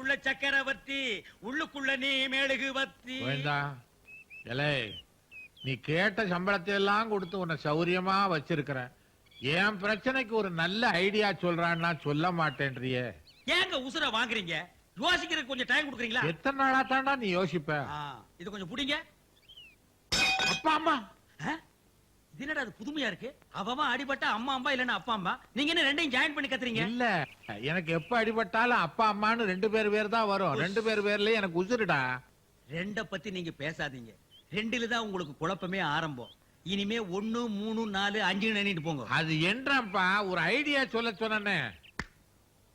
ஊருக்குள்ள சக்கரவர்த்தி உள்ளுக்குள்ள நீ மேழுகு வத்தி கோவிந்தா எலே நீ கேட்ட சம்பளத்தை எல்லாம் கொடுத்து உன்னை சௌரியமா வச்சிருக்கிறேன் என் பிரச்சனைக்கு ஒரு நல்ல ஐடியா சொல்றான்னா சொல்ல மாட்டேன்றியே. ஏங்க உசுர வாங்குறீங்க? யோசிக்கிறதுக்கு கொஞ்சம் டைம் கொடுக்குறீங்களா? எத்தனை நாளா தாண்டா நீ யோசிப்ப? இது கொஞ்சம் புடிங்க. அப்பா அம்மா. என்னடா அது புதுமையா இருக்கு? அவன் அடிபட்டா அம்மா அம்மா இல்லன்னா அப்பா அம்மா நீங்க என்ன ரெண்டையும் ஜாயின் பண்ணி கத்துறீங்க? இல்ல எனக்கு எப்ப அடிபட்டாலும் அப்பா அம்மான்னு ரெண்டு பேர் பேர் தான் வரும். ரெண்டு பேர் பேர்லயே எனக்கு உசுருடா. ரெண்ட பத்தி நீங்க பேசாதீங்க. ரெண்டுல தான் உங்களுக்கு குழப்பமே ஆரம்பம். இனிமே ஒண்ணு மூணு நாலு அஞ்சு நினைட்டு போங்க. அது என்றப்பா ஒரு ஐடியா சொல்ல சொன்னே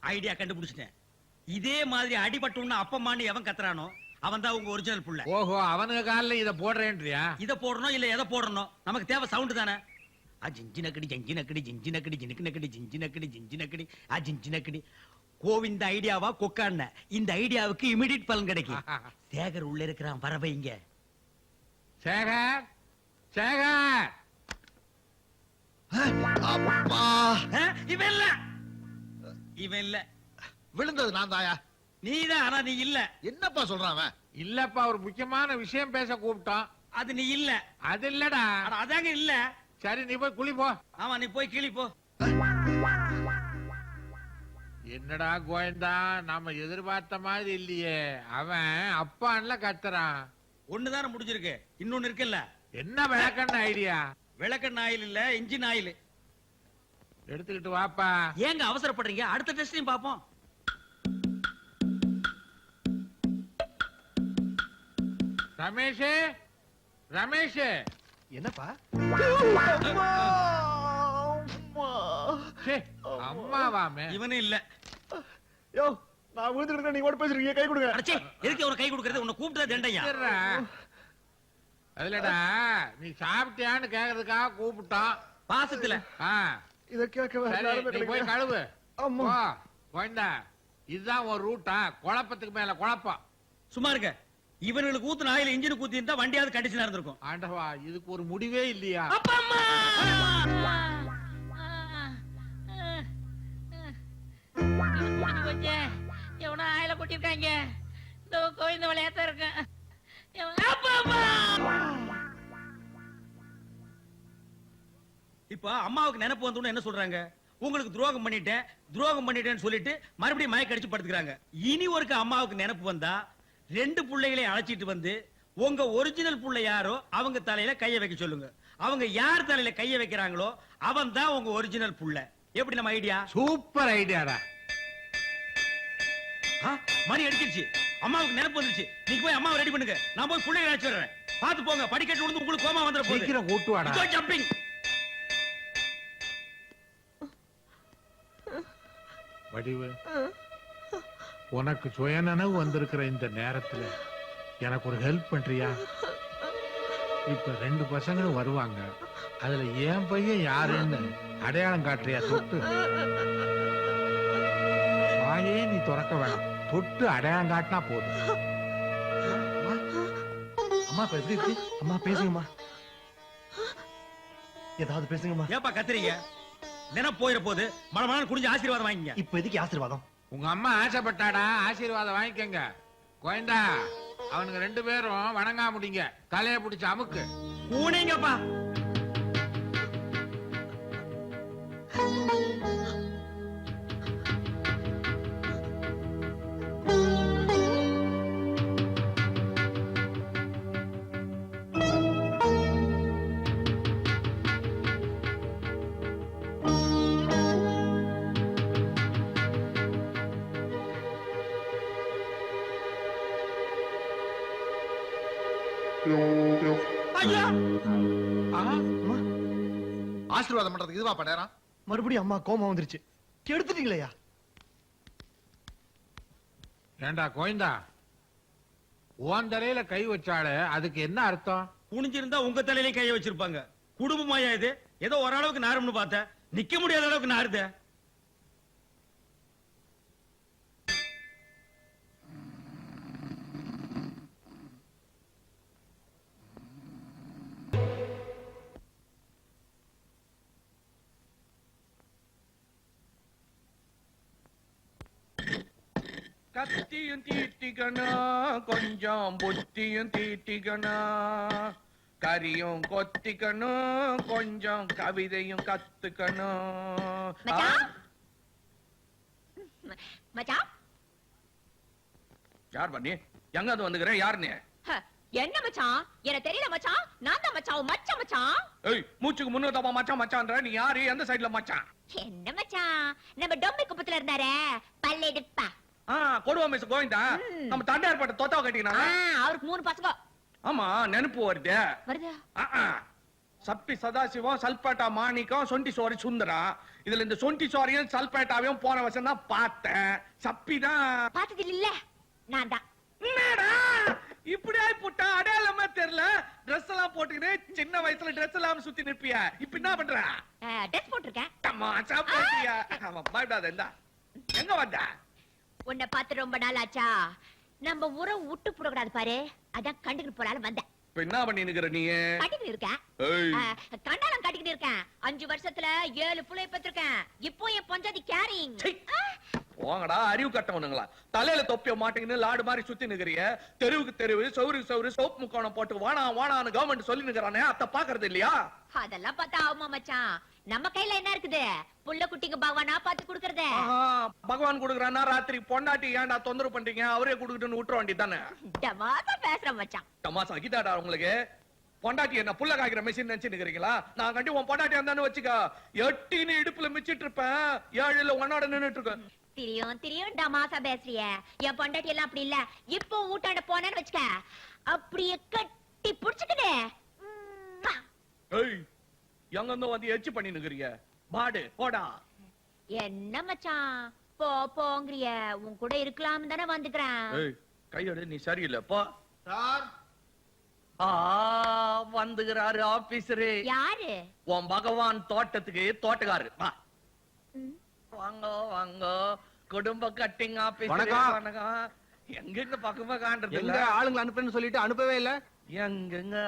ஐடியா கண்டுபிடிச்சிட்டேன். இதே மாதிரி அடிபட்டோம்னு அப்பம்மான்னு எவன் கத்துறானோ? அவன் தான் உங்க ஒரிஜினல் புள்ள. ஓஹோ அவனுங்க காலில் இத போடுறேன்றியா? இத போடணும் இல்ல எதை போடணும்? நமக்கு தேவை சவுண்ட் தானே. ஆ ஜிஞ்சி நக்கடி ஜஞ்சி நக்கடி ஜிஞ்சி நக்கடி ஜினுக்கு நக்கடி ஜிஞ்சி நக்கடி ஜிஞ்சி நக்கடி ஆ ஜிஞ்சி நக்கடி கோவிந்த ஐடியாவா கொக்கான இந்த ஐடியாவுக்கு இமிடியட் பலன் கிடைக்கும் சேகர் உள்ள இருக்கிறான் வர வைங்க. சேகர் சேகர். அப்பா. இவன் இல்ல. இவன் இல்ல. விழுந்தது நான் தாயா? நீதான் ஆனா நீ இல்ல. என்னப்பா சொல்றான் அவன்? இல்லப்பா ஒரு முக்கியமான விஷயம் பேச கூப்பிட்டோம் அது நீ இல்ல. அது இல்லடா. அட, அதாங்க இல்ல. சரி நீ போய் குளி போ. ஆமா நீ போய் கிளி போ. என்னடா கோயந்தா நாம எதிர்பார்த்த மாதிரி இல்லையே. அவன் அப்பான்ல கத்துறான். ஒண்ணுதானே முடிஞ்சிருக்கு. இன்னொன்னு இருக்குல்ல. என்ன விளக்கண்ண ஐடியா? விளக்கெண்ண ஆயில் இல்ல இன்ஜின் ஆயில். எடுத்துக்கிட்டு வாப்பா. ஏங்க அவசரப்படுறீங்க? அடுத்த டெஸ்டையும் பாப்போம் ரமேஷ்? ரமேஷ்? என்னப்பா? ச்சே, அம்மாவாமே. இவனும் இல்ல. யோ நான் விழுந்துட்டு நீங்க கூட பேசுறீங்க கை கொடுங்க. அடச்சே எதுக்கு ஒரு கை கொடுக்கறது? உன்னை கூப்பிட்டது தண்டையா? சரிடா. அதுலடா நீ சாப்பிட்டியான்னு கேக்குறதுக்காக கூப்பிட்டோம் பாசத்துல. இத கேட்க நீ போய். கழுவு. அம்மா. போ, கோயந்தா இதுதான் ஒரு ரூட்டா. குழப்பத்துக்கு மேல குழப்பம். சும்மா இருக்க. இவனுக்கு ஊத்து ஆயில் இன்ஜின் ஊத்தி இருந்தா வண்டியாவது கண்டிஷனா இருந்திருக்கும். ஆண்டவா இதுக்கு ஒரு முடிவே இல்லையா? அப்பா அம்மா! எவனோ ஆயில கொட்டிருக்காங்க இந்த கோவிந்த விளையாட்டா இப்ப அம்மாவுக்கு நினைப்பு வந்தோன்னு என்ன சொல்றாங்க? உங்களுக்கு துரோகம் பண்ணிட்டேன் துரோகம் பண்ணிட்டேன்னு சொல்லிட்டு மறுபடியும் மயக்க அடிச்சு படுத்துக்கிறாங்க. இனி ஒருக்க அம்மாவுக்கு நினைப்பு வந்தா ரெண்டு பிள்ளைகளையும் அழைச்சிட்டு வந்து உங்க ஒரிஜினல் புள்ள யாரோ அவங்க தலையில கைய வைக்க சொல்லுங்க. அவங்க யார் தலையில கைய வைக்கிறாங்களோ அவன் தான் உங்க ஒரிஜினல் புள்ள. எப்படி நம்ம ஐடியா சூப்பர் ஐடியாடா மணி அடிச்சிருச்சு. அம்மாவுக்கு நினைப்பு வந்துருச்சு. நீங்க போய் அம்மாவை ரெடி பண்ணுங்க. நான் போய் பிள்ளைகளை அழைச்சு வர்றேன். பார்த்து போங்க படிக்கட்டு விழுந்து உங்களுக்கு கோமா வந்துட போகுது. சீக்கிரம் கூட்டு வாடா ஜம்பிங் வடிவு. உனக்கு சுயநனவு வந்திருக்கிற இந்த நேரத்துல எனக்கு ஒரு ஹெல்ப் பண்றியா? இப்ப ரெண்டு பசங்களும் வருவாங்க. அதுல என் பையன் யாருன்னு அடையாளம் காட்டுறியா தொட்டு? வாயே நீ திறக்க வேணாம். தொட்டு அடையாளம் காட்டினா போதும். அம்மா இப்ப எப்படி இருக்கு? அம்மா பேசுங்கம்மா. ஏதாவது பேசுங்கம்மா. ஏப்பா கத்துறீங்க? நினைப்பு போயிட போது மழை குடிஞ்சு ஆசீர்வாதம் வாங்கிங்க. இப்ப எதுக்கு ஆசீர்வாதம்? உங்க அம்மா ஆசைப்பட்டாடா ஆசீர்வாதம் வாங்கிக்கங்க. கோயந்தா அவனுங்க ரெண்டு பேரும் வணங்கா முடிங்க. தலையை பிடிச்சு அமுக்கு. பூனைங்கப்பா ஆசீர்வாதம் பண்றதுக்கு இதுவா நேரம்? மறுபடியும் அம்மா கோமா வந்துருச்சு. கெடுத்துட்டீங்களேயா? ஏண்டா கோயந்தா? உன் தலையில கை வச்சாலே அதுக்கு என்ன அர்த்தம்? குனிஞ்சிருந்தா உங்க தலையிலே கைய வச்சிருப்பாங்க. குடும்பமாயா இது? ஏதோ ஓரளவுக்கு நாரும்னு பார்த்தேன் நிக்க முடியாத அளவுக்கு நாருத. கத்தியும் தீட்டிக்கணும் கொஞ்சம் புத்தியும் தீட்டிக்கணும் கரியும் கொத்திக்கணும் கொஞ்சம் கவிதையும் கத்துக்கணும். யார் பண்ணி? எங்க அது வந்துக்கிறேன்? யார் நீ என்ன மச்சான்? எனக்கு தெரியல மச்சான். நான் தான் மச்சான். மச்சான் மச்சான்? ஏய் மூச்சுக்கு முன்னூறு தப்பா மச்சான் மச்சான்ற? நீ யாரு? எந்த சைடுல மச்சான்? என்ன மச்சான்? நம்ம டொம்பை குப்பத்துல இருந்தாரே. பல்லெடுப்பா. கொடுவா மிஸ் கோவிந்தா. நம்ம தண்டையார் பட்ட தொத்தாவை ஆ, கட்டிக்கினா அவருக்கு மூணு பசங்க. ஆமா நினைப்பு வருது. சப்பி சதாசிவம் சல்பேட்டா மாணிக்கம் சொண்டி சோரி சுந்தரம் இதுல இந்த சொண்டி சோரியும் சல்பேட்டாவையும் போன வருஷம் தான் பார்த்தேன். சப்பி தான். பார்த்தது இல்ல. நான் தான். இப்படி ஆயி போட்டா அடையாளமே தெரியல. Dress எல்லாம் போட்டுக்கிட்டு சின்ன வயசுல Dress எல்லாம் சுத்தி நிற்பிய? இப்ப என்ன பண்ற? ட்ரெஸ் போட்டிருக்கேன். தமாஷா போட்டிய அவன் பயப்படாத இந்தா. எங்க வந்த? உன்னை பார்த்து ரொம்ப நாள் ஆச்சா நம்ம உறவு விட்டு போடக்கூடாது பாரு. அதான் கண்டுக்கிட்டு போலான்னு வந்தேன். என்ன பண்ணி நீ? கட்டிக்கிட்டு இருக்கேன். கண்டாலம் கட்டிக்கிட்டு இருக்கேன். அஞ்சு வருஷத்துல ஏழு புள்ளைய பெற்றிருக்கேன். இப்போ என் பஞ்சாதி கேரிங். போங்கடா அறிவு கட்டவனுங்களா? தலையில தொப்பிய மாட்டீங்கன்னு லாடு மாதிரி சுத்தி நிக்கிறிய? தெருவுக்கு தெருவு சௌருக்கு சௌரு சோப்பு முக்கோணம் போட்டு வானா வானான்னு கவர்மெண்ட் சொல்லி நிக்கிறானே அத பாக்குறது இல்லையா? அதெல்லாம் பார்த்தா ஆகுமா மச்சான். நம்ம கையில என்ன இருக்குது? புள்ள குட்டிக்கு பகவானா பார்த்து கொடுக்கறதே. பகவான் குடுக்கறானா ராத்திரி பொண்டாட்டி ஏன்டா தொந்தரவு பண்றீங்க? அவரே குடுக்கட்டும்னு விட்டுற வேண்டியதானே டமாசா பேசுற மச்சான். தமாசா கீதாடா உங்களுக்கு? பொண்டாட்டி என்ன புள்ள காய்க்கிற மெஷின் நினைச்சு நிக்கிறீங்களா? நான் கண்டி உன் பொண்டாட்டி இருந்தான்னு வச்சுக்க. எட்டின்னு இடுப்புல மிச்சிட்டு இருப்பேன். ஏழுல உன்னோட நின்னுட்டு இருக்கேன். திரியும் திரியும் டமாசா பேசுறிய என் பொண்டாட்டி எல்லாம் அப்படி இல்ல. இப்போ ஊட்டாண்ட போனேன்னு வச்சுக்க. அப்படியே கட்டி புடிச்சுக்கிட்டு. ஏய் எங்க இருந்து வந்து எச்சு பண்ணி நிக்கிறீங்க பாடு. போடா என்ன மச்சான்? போ போங்கிறிய. உன் கூட இருக்கலாம் தானே வந்துக்கிறேன். ஏய் கையோட நீ சரியில்லை. போ. சார். ஆ வந்துகிறாரு ஆபீசரு. யாரு? உன் பகவான் தோட்டத்துக்கு தோட்டக்காரு வா. வாங்க வாங்க. குடும்ப கட்டிங் ஆபீஸ் வணக்கம். வணக்கம். எங்க பக்கமா காண்றது எங்க இல்ல? ஆளுங்களை அனுப்புறேன்னு சொல்லிட்டு அனுப்பவே இல்ல. எங்கங்க?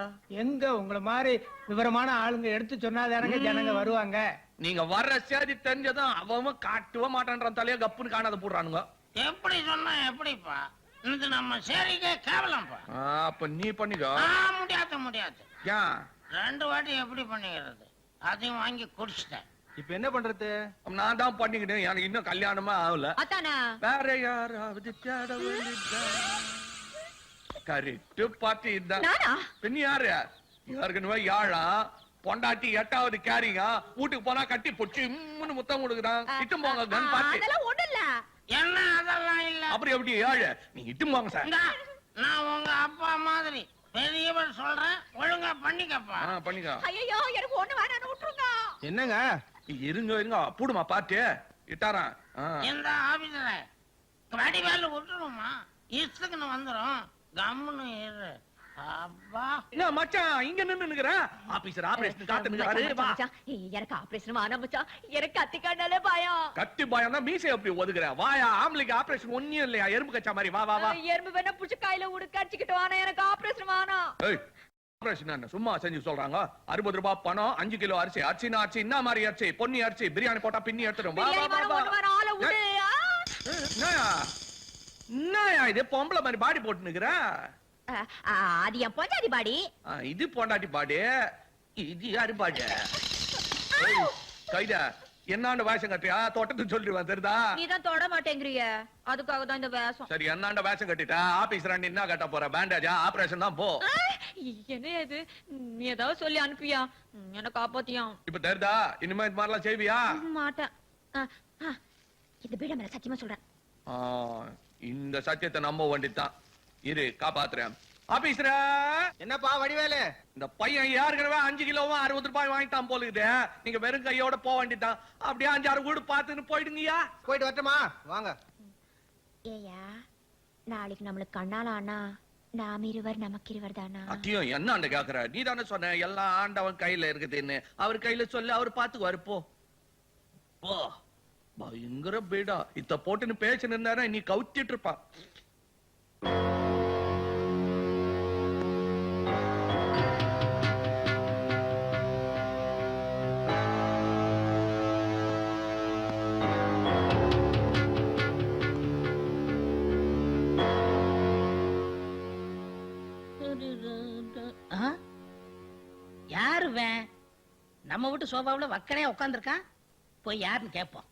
எங்க? உங்கள மாதிரி விவரமான ஆளுங்க எடுத்து சொன்னாதானங்க ஜனங்க வருவாங்க. நீங்க வர்ற செய்தி தெரிஞ்சதும் அவன் காட்டுவ மாட்டான்றான் தலைய கப்புன்னு காணாத போடுறானுங்க. எப்படி சொன்னா எப்படிப்பா? இது நம்ம சரிக்கே கேவலம்ப்பா ஆ, அப்ப நீ பண்ணிக்கோ. ஆ முடியாது முடியாது. ஏன் ரெண்டு வாட்டி எப்படி பண்ணிக்கிறது? அதையும் வாங்கி குடிச்சிட்டேன். இப்ப என்ன பண்றது? நான் தான் பண்ணிக்கிட்டேன். எனக்கு இன்னும் கல்யாணமே ஆகல. வேற யாராவது தேட கரெக்ட் பாட்டி இதான் நானா? பின்ன யாரு? ஏற்கனவே யாழா? பொண்டாட்டி எட்டாவது கேரிங்க? வீட்டுக்கு போனா கட்டி பொச்சு இம்முன்னு முத்தம் கொடுக்குறான். இட்டும் போங்க கன் அதெல்லாம் ஒண்ணும் இல்ல. என்ன அதெல்லாம் இல்ல? அப்புறம் எப்படி ஏழு? நீங்க இட்டும் போங்க சார். நான் உங்க அப்பா மாதிரி பெரியவர் சொல்றேன். ஒழுங்கா பண்ணிக்கப்பா. பண்ணிக்கோ. ஐயோ எனக்கு ஒண்ணு வேணாம்னு விட்டுருங்க. என்னங்க? இருங்க இருங்க. பூடுமா பாத்து இட்டாரான். இந்த ஆபீஸ்ல? வடிவேலு விட்டுருமா? இஷ்டக்குன்னு வந்துரும். கம்முன்னு இரு. ஆபீசர் கத்திக்காண்டாலே பயம். தான் மீசை எப்படி ஒதுக்குற? வாயா ஆம்பளைக்கு ஆபரேஷன் ஒன்னும் இல்லையா? எறும்பு கச்சா மாதிரி. வா வா வா. எறும்பு வேணா புடிச்சு கையில உடு கடிச்சுக்கிட்டு வானா எனக்கு ஆபரேஷன் ஏய் ஆபரேஷன் சும்மா செஞ்சு சொல்றாங்க. அறுபது ரூபாய் பணம் அஞ்சு கிலோ அரிசி அரிசினா அரிசி என்ன மாதிரி அரிசி பொன்னி அரிசி பிரியாணி போட்டா பின்னி எடுத்துடும் இது? பொம்பளை மாதிரி பாடி போட்டு நிக்கிற அது என் பாடி. இது பொண்டாட்டி பாடி. இது யாரு பாடி? கைதா என்னாண்ட வேஷம் கட்டியா தோட்டத்துக்கு சொல்லிடுவேன் தெரியுதா? நீதான் தொட மாட்டேங்கிறிய. அதுக்காக தான் இந்த வேஷம். சரி என்னாண்ட வேஷம் கட்டிட்டா? ஆபீஸ் ரெண்டு என்ன கட்ட போற பேண்டேஜா ஆபரேஷன் தான் போ. ஆ, என்ன இது? நீ ஏதாவது சொல்லி அனுப்பியா? என்ன காப்பாத்தியா? இப்ப தெரியுதா இனிமே இது மாதிரிலாம் செய்வியா? மாட்டேன். இந்த பீட மேல சத்தியமா சொல்றேன். இந்த சத்தியத்தை நம்ப வேண்டியதுதான். இரு காப்பாத்துறேன். ஆபீஸ்ரா! என்னப்பா வடிவேலு? இந்த பையன் ஏற்கனவே அஞ்சு கிலோவும் அறுபது ரூபாய் வாங்கிட்டான் போல இருக்குது நீங்க வெறும் கையோட போக வேண்டியதுதான். அப்படியே அஞ்சாறு வீடு பார்த்துன்னு போயிடுங்கய்யா. போயிட்டு வரட்டுமா? வாங்க. ஏயா நாளைக்கு நம்மளுக்கு கண்ணால ஆனா நாம் இருவர் நமக்கு இருவர் தானா அத்தியம் என்ன ஆண்ட கேக்குற? நீ தானே சொன்ன எல்லாம் ஆண்டவன் கையில இருக்குதுன்னு. அவர் கையில சொல்லி அவர் பாத்து வருப்போ போ. பயங்கர பீடா. இத்த போட்டுன்னு பேச்சு நின்னாரா நீ கவுத்திட்டு இருப்பா. நம்ம வீட்டு சோபாவுல வக்கனையா உட்காந்துருக்கான் போய் யாருன்னு கேட்போம்?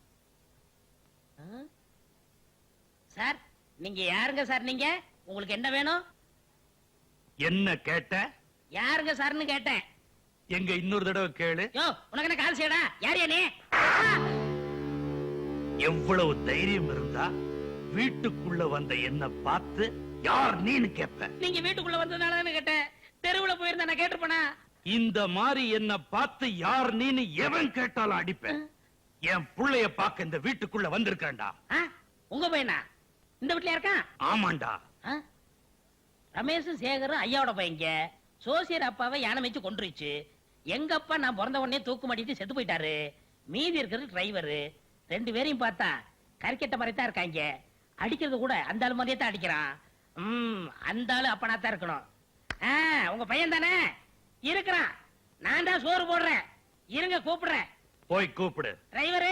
சார் நீங்க யாருங்க சார் நீங்க? உங்களுக்கு என்ன வேணும்? என்ன கேட்ட? யாருங்க சார்னு கேட்டேன். எங்க இன்னொரு தடவை கேளு. யோ உனக்கு என்ன கால் செய்யடா? யார் நீ? எவ்வளவு தைரியம் இருந்தா வீட்டுக்குள்ள வந்த என்ன பார்த்து யார் நீன்னு கேப்ப. நீங்க வீட்டுக்குள்ள வந்ததுனால தானே கேட்டேன். தெருவுல போயிருந்தா நான் கேட்டிருப்பேனா? இந்த மாதிரி என்ன பார்த்து யார் நீன்னு எவன் கேட்டாலும் அடிப்பேன். என் புள்ளைய பார்க்க இந்த வீட்டுக்குள்ள வந்திருக்கேன்டா ஆ? உங்க பையனா? இந்த வீட்ல இருக்கான் ஆமாண்டா. ஆ? ரமேஷும் சேகரும் ஐயாவோட பையங்க சோசியர் அப்பாவை யானை வச்சு கொண்டுருச்சு எங்க அப்பா நான் பிறந்த உடனே தூக்கு மாட்டிட்டு செத்து போயிட்டாரு. மீதி இருக்கிறது டிரைவரு ரெண்டு பேரையும் பார்த்தா கறிக்கட்ட மாதிரி தான் இருக்காங்க. அடிக்கிறது கூட அந்த ஆளு மாதிரியே தான் அடிக்கிறான். ம் அந்த ஆளு அப்பனா தான் இருக்கணும். ஆ, உங்க பையன் தானே இருக்கிறான். நான் தான் சோறு போடுறேன். இருங்க கூப்பிடுறேன். போய் கூப்பிடு. Driver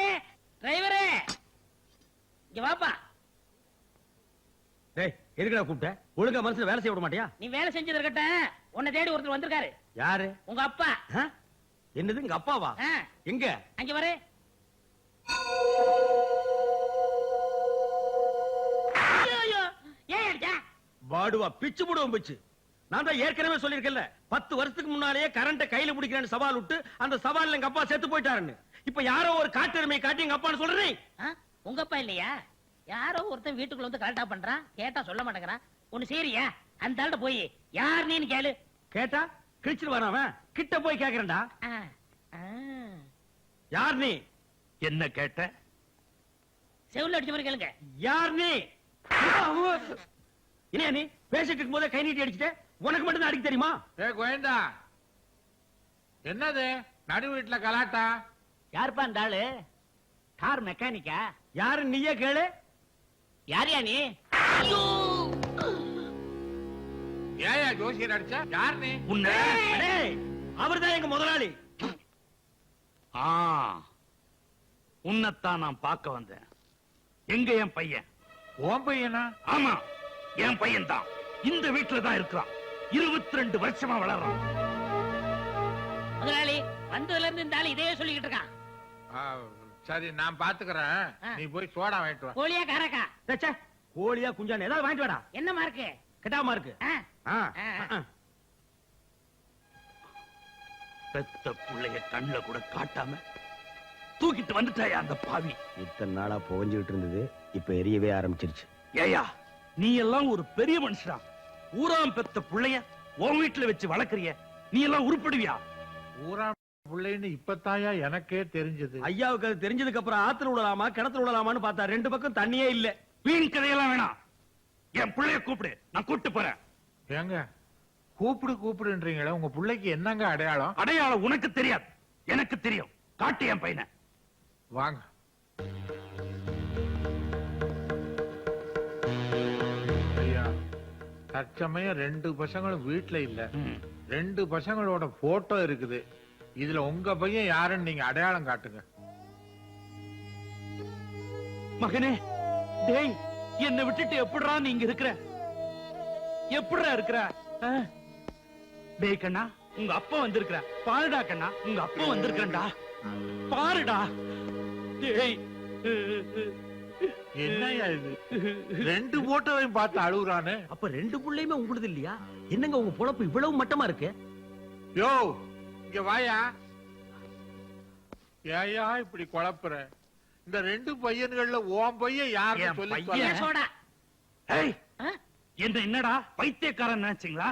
driver. இங்க வாப்பா. டேய் எதுக்குடா கூப்பிட்ட? ஒழுங்கா மனசுல வேலை செய்ய விட மாட்டியா? நீ வேலை செஞ்சது இருக்கட்டும். உன்னை தேடி ஒருத்தர் வந்திருக்காரு. யாரு? உங்க அப்பா? என்னது எங்க அப்பாவா? எங்க? அங்க வரு? பாடுவா பிச்சு போடுவோம் பிச்சு. நான் தான் ஏற்கனவே சொல்லியிருக்கேன்ல பத்து வருஷத்துக்கு முன்னாலேயே கரண்ட கையில பிடிக்கிறேன்னு சவால் விட்டு அந்த சவால்ல எங்க அப்பா செத்து போயிட்டாருன்னு. இப்ப யாரோ ஒரு காட்டெருமையை காட்டி எங்க அப்பான்னு சொல்றேன். உங்க அப்பா இல்லையா? யாரோ ஒருத்தன் வீட்டுக்குள்ள வந்து கரெக்டா பண்றான் கேட்டா சொல்ல மாட்டேங்கிறான். ஒண்ணு சரியா அந்த ஆள்கிட்ட போய் யார் நீன்னு கேளு. கேட்டா கிழிச்சிட்டு வரான் அவன்? கிட்ட போய் கேக்குறேன்டா. யார் நீ? என்ன கேட்ட? செவுல்ல அடிச்ச மாதிரி கேளுங்க. யார் நீ? என்ன நீ? பேசிட்டு இருக்கும் போதே கை நீட்டி அடிச்சுட்ட? உனக்கு மட்டும் தான் அடிக்க தெரியுமா? ஏ கோயந்தா. என்னது? நடு வீட்டுல கலாட்டா? யாருப்பா அந்த ஆளு? கார் மெக்கானிக்கா? யாரு நீயே கேளு. யாரியா நீ? ஏயா ஜோசியர் அடிச்சா? யார் நீ? உன்னை. அவர்தான் எங்க முதலாளி. ஆ உன்னைத்தான் நான் பார்க்க வந்தேன். எங்க என் பையன்? ஓம் பையனா? ஆமா என் பையன் தான் இந்த வீட்டுல தான் இருக்கிறான். இருபத்தி ரெண்டு வருஷமா வளர்றான் முதலாளி வந்ததுல இருந்து இந்த ஆளு இதே சொல்லிக்கிட்டு இருக்கான். சரி நான் பாத்துக்கிறேன். நீ போய் சோடா வாங்கிட்டு வா. கோழியா காரக்கா? ச்சே, கோழியா குஞ்சான ஏதாவது வாங்கிட்டு வாடா. ஆ, ஆ, ஆ. ஆ. பெத்த புள்ளைய கண்ணுல கூட காட்டாம தூக்கிட்டு வந்துட்டாயா அந்த பாவி? இத்தனை நாளா புகஞ்சுகிட்டு இருந்தது இப்ப எரியவே ஆரம்பிச்சிருச்சு. ஏயா நீ எல்லாம் ஒரு பெரிய மனுஷனா? ஊராம் பெத்த புள்ளைய உன் வீட்டுல வச்சு வளர்க்கறிய? நீ எல்லாம் உருப்படுவியா? ஊரா பிள்ளைன்னு இப்பத்தாயா எனக்கே தெரிஞ்சது. ஐயாவுக்கு அது தெரிஞ்சதுக்கு அப்புறம் ஆத்துல விடலாமா கிணத்துல விடலாமான்னு பார்த்தா ரெண்டு பக்கம் தண்ணியே இல்ல. வீண் கதையெல்லாம் வேணாம் என் புள்ளைய கூப்பிடு நான் கூப்பிட்டு போறேன். ஏங்க கூப்பிடு கூப்பிடுன்றீங்களே உங்க பிள்ளைக்கு என்னங்க அடையாளம்? அடையாளம் உனக்கு தெரியாது. எனக்கு தெரியும். காட்டு என் பையனை. வாங்க. தற்சமயம் ரெண்டு பசங்களும் வீட்டுல இல்ல. ரெண்டு பசங்களோட போட்டோ இருக்குது. இதுல உங்க பையன் யாருன்னு நீங்க அடையாளம் காட்டுங்க. மகனே டேய் என்னை விட்டுட்டு எப்படிடா நீங்க இருக்கிற? எப்படிடா இருக்கிற? டேய் கண்ணா உங்க அப்பா வந்திருக்கிற. பாருடா கண்ணா உங்க அப்பா வந்திருக்கிறா பாருடா. டேய் என்னய்யா இது? ரெண்டு போட்டோவையும் பார்த்து அழுகுறானு? அப்ப ரெண்டு புள்ளையுமே உங்களுது இல்லையா? என்னங்க உங்க பொழப்பு இவ்வளவு மட்டமா இருக்கு? யோ இங்க வாயா. ஏயா இப்படி குழப்புற? இந்த ரெண்டு பையன்கள்ல உன் பையன் யாருன்னு சொல்லி. சோடா? ஏய்? என்ன என்னடா? பைத்தியக்காரன் நினைச்சீங்களா?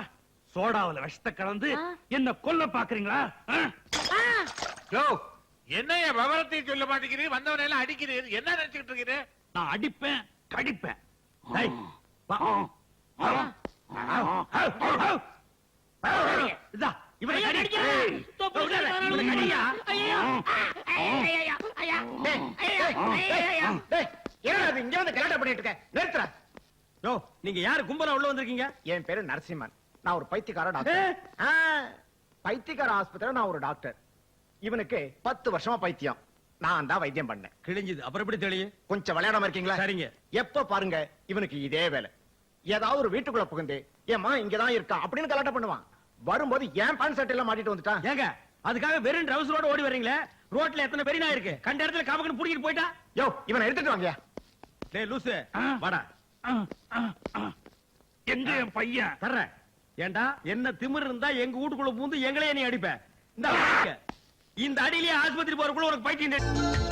சோடாவுல விஷத்தை கலந்து? என்ன கொல்ல பாக்குறீங்களா? யோ என்னய்யா விவரத்தையும் சொல்ல மாட்டேங்கிறீர்? வந்தவனை எல்லாம் அடிக்கிறீர்? என்ன நினைச்சுக்கிட்டு இருக்கிறீ நான் அடிப்பேன் கடிப்பேன். நீங்க யாரு? கும்பலா உள்ள வந்திருக்கீங்க? என் பேரு நரசிம்மன். நான் ஒரு பைத்தியக்கார டாக்டர். பைத்தியக்கார ஆஸ்பத்திரியில நான் ஒரு டாக்டர். இவனுக்கு பத்து வருஷமா பைத்தியம். நான் தான் வைத்தியம் பண்ணேன். கிழிஞ்சது. அப்புறம் எப்படி தெரியும் கொஞ்சம் விளையாடாம இருக்கீங்களா? சரிங்க. எப்ப பாருங்க இவனுக்கு இதே வேலை. ஏதாவது ஒரு வீட்டுக்குள்ள புகுந்து ஏமா இங்கதான் இருக்கா? அப்படின்னு கலாட்டம் பண்ணுவான். வரும்போது ஏன் பேண்ட் ஷர்ட் எல்லாம் மாட்டிட்டு வந்துட்டான் ஏங்க அதுக்காக வெறும் ட்ரவுசரோட ஓடி வர்றீங்களே? ரோட்ல எத்தனை பெரிய நாய் இருக்கு கண்ட இடத்துல கமக்கன்னு புடிக்கிட்டு போயிட்டா? யோ இவனை எடுத்துட்டு வாங்க. டேய் லூசு. வாடா. எங்க என் பையன்? தர்றேன். ஏண்டா என்ன திமிரு இருந்தா எங்க வீட்டுக்குள்ள பூந்து எங்களையே நீ அடிப்ப. இந்த இந்த அடியிலேயே ஆஸ்பத்திரி போறதுக்குள்ள உனக்கு பைத்தியம்